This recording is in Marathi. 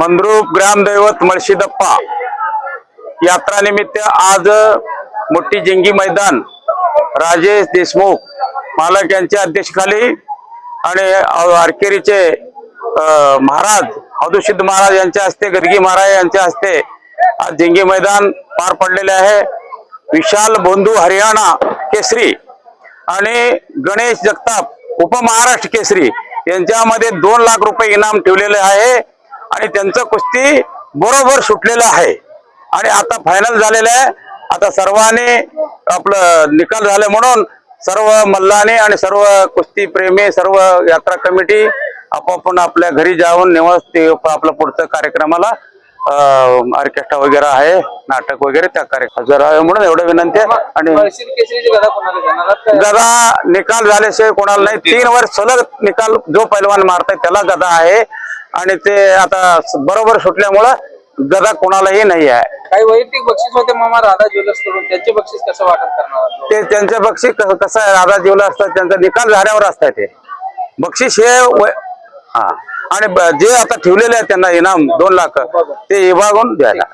मंद्रूप ग्रामदैवत मळशीदप्पा. यात्रा निमित्त आज मोठी जिंगी मैदान राजेश देशमुख मालक यांच्या अध्यक्षतेखाली आणि आरकेरीचे महाराज अवधूसिद्ध महाराज यांच्या हस्ते गदगी महाराज यांच्या हस्ते आज जिंगी मैदान पार पडलेले आहे. विशाल बोंधू हरियाणा केसरी आणि गणेश जगताप उपमहाराष्ट्र केसरी. यांच्यामध्ये दोन लाख रुपये इनाम ठेवलेले आहे आणि त्यांचं कुस्ती बरोबर सुटलेलं आहे. आणि आता फायनल झालेलं आहे. आता सर्वांनी आपलं निकाल झाले म्हणून सर्व मल्लाने आणि सर्व कुस्ती प्रेमी सर्व यात्रा कमिटी आपापण आपल्या घरी जाऊन निवास ते आपलं पुढचं कार्यक्रमाला ऑर्केस्ट्रा वगैरे आहे नाटक वगैरे त्या कार्यक्रम हजर आहे म्हणून एवढं विनंती आहे. आणि गदा निकाल झाल्याशिवाय कोणाला नाही. तीन वर्ष सलग निकाल जो पैलवान मारताय त्याला गदा आहे. आणि ते आता बरोबर सुटल्यामुळं गदा कोणालाही नाही आहे. काही वैयक्तिक बक्षीस होते मामा राधा ज्वेलर्सकडून त्यांचे बक्षीस कसं वाटप करणार? ते त्यांचं बक्षीस कसं राधा जीवला असतात त्यांचा निकाल झाल्यावर असतात ते. बक्षीस हे वय- हा. आणि जे आता ठेवलेले आहेत त्यांना इनाम दोन लाख ते विभागून द्यायला.